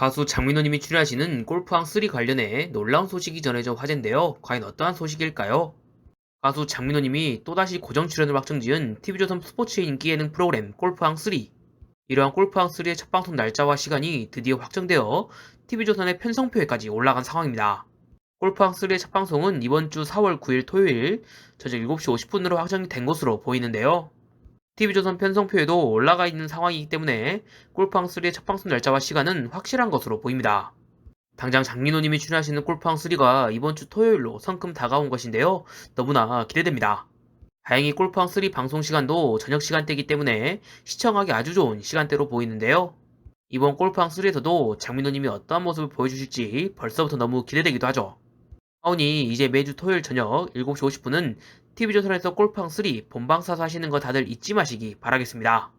가수 장민호님이 출연하시는 골프왕 3 관련해 놀라운 소식이 전해져 화제인데요. 과연 어떠한 소식일까요? 가수 장민호님이 또다시 고정 출연을 확정지은 TV조선 스포츠 인기 예능 프로그램 골프왕 3. 이러한 골프왕 3의 첫 방송 날짜와 시간이 드디어 확정되어 TV조선의 편성표에까지 올라간 상황입니다. 골프왕 3의 첫 방송은 이번 주 4월 9일 토요일 저녁 7시 50분으로 확정이 된 것으로 보이는데요. TV조선 편성표에도 올라가 있는 상황이기 때문에 골프왕 3의 첫 방송 날짜와 시간은 확실한 것으로 보입니다. 당장 장민호님이 출연하시는 골프왕 3가 이번 주 토요일로 성큼 다가온 것인데요. 너무나 기대됩니다. 다행히 골프왕 3 방송 시간도 저녁 시간대이기 때문에 시청하기 아주 좋은 시간대로 보이는데요. 이번 골프왕 3에서도 장민호님이 어떠한 모습을 보여주실지 벌써부터 너무 기대되기도 하죠. 하오니 이제 매주 토요일 저녁 7시 50분은 TV조선에서 골프왕 3 본방사수 하시는 거 다들 잊지 마시기 바라겠습니다.